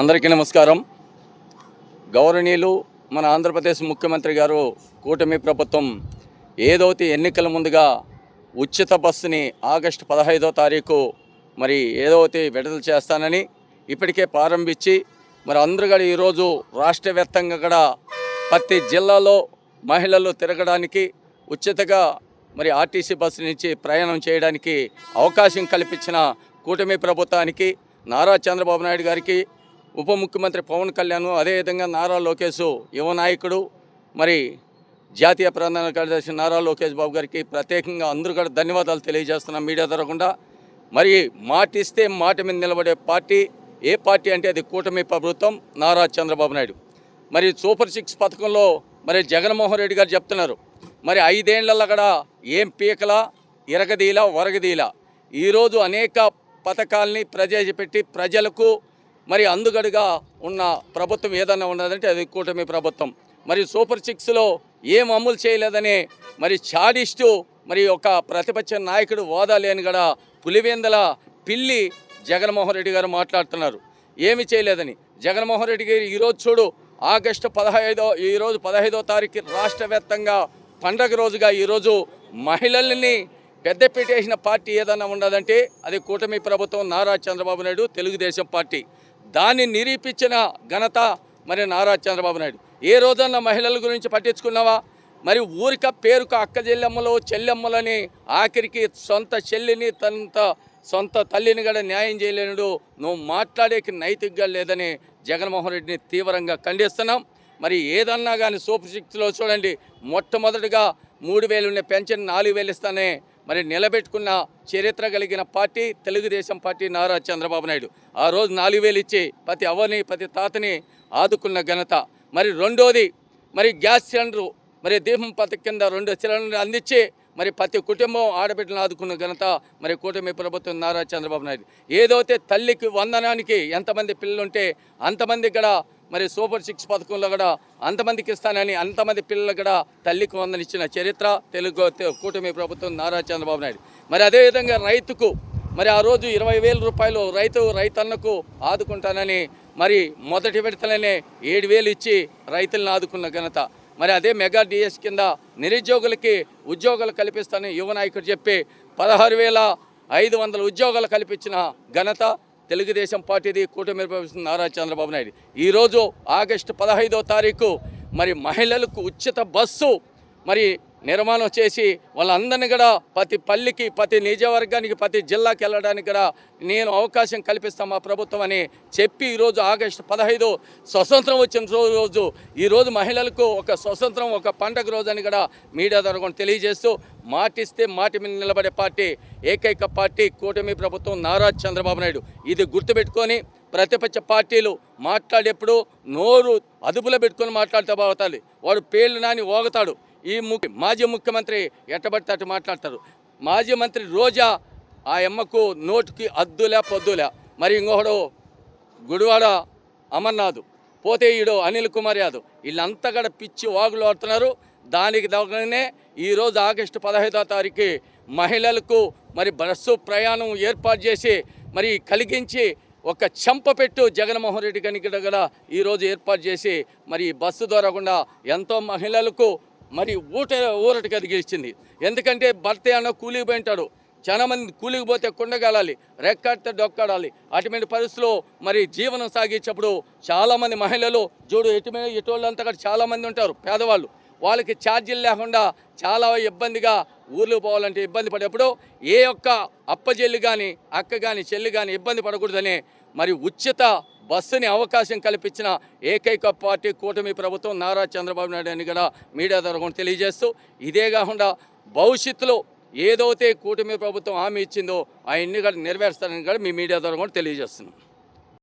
అందరికీ నమస్కారం. గౌరవనీయులు మన ఆంధ్రప్రదేశ్ ముఖ్యమంత్రి గారు కూటమి ప్రభుత్వం ఏదోతి ఎన్నికల ముందుగా ఉచిత బస్సుని ఆగస్టు పదహైదో తారీఖు మరి ఏదోతి విడుదల చేస్తానని ఇప్పటికే ప్రారంభించి మరి అందరూ కూడా ఈరోజు రాష్ట్ర వ్యాప్తంగా కూడా ప్రతి జిల్లాలో మహిళలు తిరగడానికి ఉచితగా మరి ఆర్టీసీ బస్సు నుంచి ప్రయాణం చేయడానికి అవకాశం కల్పించిన కూటమి ప్రభుత్వానికి నారా చంద్రబాబు నాయుడు గారికి ఉప ముఖ్యమంత్రి పవన్ కళ్యాణ్ అదేవిధంగా నారా లోకేష్ యువ నాయకుడు మరి జాతీయ ప్రధాన కార్యదర్శి నారా లోకేష్ బాబు గారికి ప్రత్యేకంగా అందరూ కూడా ధన్యవాదాలు తెలియజేస్తున్నాం మీడియా తరగకుండా. మరి మాటిస్తే మాట మీద నిలబడే పార్టీ ఏ పార్టీ అంటే అది కూటమి ప్రభుత్వం నారా చంద్రబాబు నాయుడు. మరి సూపర్ సిక్స్ పథకంలో మరి జగన్మోహన్ రెడ్డి గారు చెప్తున్నారు. మరి ఐదేళ్ళలో కూడా ఏం పీకలా ఇరగదీలా వరగదీలా ఈరోజు అనేక పథకాల్ని ప్రవేశపెట్టి ప్రజలకు మరి అందుగడుగా ఉన్న ప్రభుత్వం ఏదన్నా ఉన్నదంటే అది కూటమి ప్రభుత్వం. మరి సూపర్ సిక్స్లో ఏం అమలు చేయలేదని మరి చాడిస్టు మరి ఒక ప్రతిపక్ష నాయకుడు హోదా లేని గడ పులివేందల పిల్లి జగన్మోహన్ రెడ్డి గారు మాట్లాడుతున్నారు. ఏమి చేయలేదని. జగన్మోహన్ రెడ్డి గారు ఈరోజు చూడు ఆగస్టు పదహైదో ఈరోజు పదహైదో తారీఖు రాష్ట్ర వ్యాప్తంగా పండగ రోజుగా ఈరోజు మహిళల్ని పెద్దపీట వేసిన పార్టీ ఏదన్నా ఉండదంటే అది కూటమి ప్రభుత్వం నారా చంద్రబాబు నాయుడు తెలుగుదేశం పార్టీ. దాన్ని నిరూపించిన ఘనత మరి నారా చంద్రబాబు నాయుడు. ఏ రోజన్నా మహిళల గురించి పట్టించుకున్నావా? మరి ఊరిక పేరుకు అక్క చెల్లెమ్మలు చెల్లెమ్మలని ఆఖరికి సొంత చెల్లిని తనంత సొంత తల్లిని కూడా న్యాయం చేయలేనుడు. నువ్వు మాట్లాడేకి నైతికగా లేదని జగన్మోహన్ రెడ్డిని తీవ్రంగా ఖండిస్తున్నాం. మరి ఏదన్నా కానీ సూపర్ సిక్స్లో చూడండి మొట్టమొదటిగా మూడు వేలు ఉన్న పెన్షన్ నాలుగు వేలు ఇస్తానే మరి నిలబెట్టుకున్న చరిత్ర కలిగిన పార్టీ తెలుగుదేశం పార్టీ నారా చంద్రబాబు నాయుడు. ఆ రోజు నాలుగు వేలు ఇచ్చి ప్రతి అవ్వని ప్రతి తాతని ఆదుకున్న ఘనత. మరి రెండోది మరి గ్యాస్ సిలిండరు మరి దీపం పథకం కింద రెండు సిలిండర్లు అందించి మరి ప్రతి కుటుంబం ఆడబిడ్డను ఆదుకున్న ఘనత మరి కూటమి ప్రభుత్వం నారా చంద్రబాబు నాయుడు. ఏదైతే తల్లికి వందనానికి ఎంతమంది పిల్లలు ఉంటే అంతమంది ఇక్కడ మరి సూపర్ సిక్స్ పథకంలో కూడా అంతమందికి ఇస్తానని అంతమంది పిల్లలు కూడా తల్లికి వందనిచ్చిన చరిత్ర తెలుగు కూటమి ప్రభుత్వం నారా చంద్రబాబు నాయుడు. మరి అదేవిధంగా రైతుకు మరి ఆ రోజు ఇరవై వేల రూపాయలు రైతు రైతన్నకు ఆదుకుంటానని మరి మొదటి విడతలనే ఏడు వేలు ఇచ్చి రైతులను ఆదుకున్న ఘనత. మరి అదే మెగా డిఎస్ కింద నిరుద్యోగులకి ఉద్యోగాలు కల్పిస్తానని యువ నాయకుడు చెప్పి పదహారు వేల ఐదు వందల ఉద్యోగాలు కల్పించిన ఘనత తెలుగుదేశం పార్టీది కూటమి ప్రభుత్వం నారా చంద్రబాబు నాయుడు. ఈరోజు ఆగస్టు పదహైదో తారీఖు మరి మహిళలకు ఉచిత బస్సు మరి నిర్మాణం చేసి వాళ్ళందరినీ కూడా ప్రతి పల్లికి ప్రతి నియోజకవర్గానికి ప్రతి జిల్లాకి వెళ్ళడానికి కూడా నేను అవకాశం కల్పిస్తాను మా ప్రభుత్వం అని చెప్పి ఈరోజు ఆగస్టు పదహైదు స్వతంత్రం వచ్చిన రోజు ఈరోజు మహిళలకు ఒక స్వతంత్రం ఒక పండగ రోజు అని కూడా మీడియా ద్వారా తెలియజేస్తూ మాటిస్తే మాటి మీద నిలబడే పార్టీ ఏకైక పార్టీ కూటమి ప్రభుత్వం నారా చంద్రబాబు నాయుడు. ఇది గుర్తుపెట్టుకొని ప్రతిపక్ష పార్టీలు మాట్లాడేప్పుడు నోరు అదుపులో పెట్టుకొని మాట్లాడితే బాగుతుంది వాడు పేర్లు నాని ఓగతాడు ఈ ముఖ్య మాజీ ముఖ్యమంత్రి ఎట్టబడితే అటు మాట్లాడతారు. మాజీ మంత్రి రోజా ఆ అమ్మకు నోటికి అద్దులే పొద్దులే. మరి ఇంకొకడు గుడివాడ అమర్నాథ్ పోతే ఈడు అనిల్ కుమార్ యాదవ్. వీళ్ళంతా కూడా పిచ్చి వాగులు ఆడుతున్నారు. దానికి తగ్గనే ఈరోజు ఆగస్టు పదహైదో తారీఖు మహిళలకు మరి బస్సు ప్రయాణం ఏర్పాటు చేసి మరి కలిగించి ఒక చెంపపెట్టు జగన్మోహన్ రెడ్డి కనుక కూడా ఈరోజు ఏర్పాటు చేసి మరి బస్సు ద్వారా కూడా ఎంతో మహిళలకు మరి ఊట ఊరట కలిగించింది. ఎందుకంటే భర్త అన్న కూలికి పోయింటాడు. చాలామంది కూలికి పోతే కుండగాలాలి రెక్కడితే డొక్కాడాలి. అటువంటి పరిస్థితుల్లో మరి జీవనం సాగించేప్పుడు చాలామంది మహిళలు చూడు ఎటు ఎటువంటి కూడా చాలామంది ఉంటారు పేదవాళ్ళు. వాళ్ళకి ఛార్జీలు లేకుండా చాలా ఇబ్బందిగా ఊర్లు పోవాలంటే ఇబ్బంది పడేప్పుడు ఏ ఒక్క అప్పజెల్లు కానీ అక్క కానీ చెల్లి కానీ ఇబ్బంది పడకూడదని మరి ఉచిత బస్సుని అవకాశం కల్పించిన ఏకైక పార్టీ కూటమి ప్రభుత్వం నారా చంద్రబాబు నాయుడు అని కూడా మీడియా ద్వారా కూడా తెలియజేస్తూ ఇదే కాకుండా భవిష్యత్తులో ఏదైతే కూటమి ప్రభుత్వం హామీ ఇచ్చిందో ఆ ఎన్ని కూడా నెరవేరుస్తారని కూడా మీ మీడియా ద్వారా కూడా తెలియజేస్తున్నాం.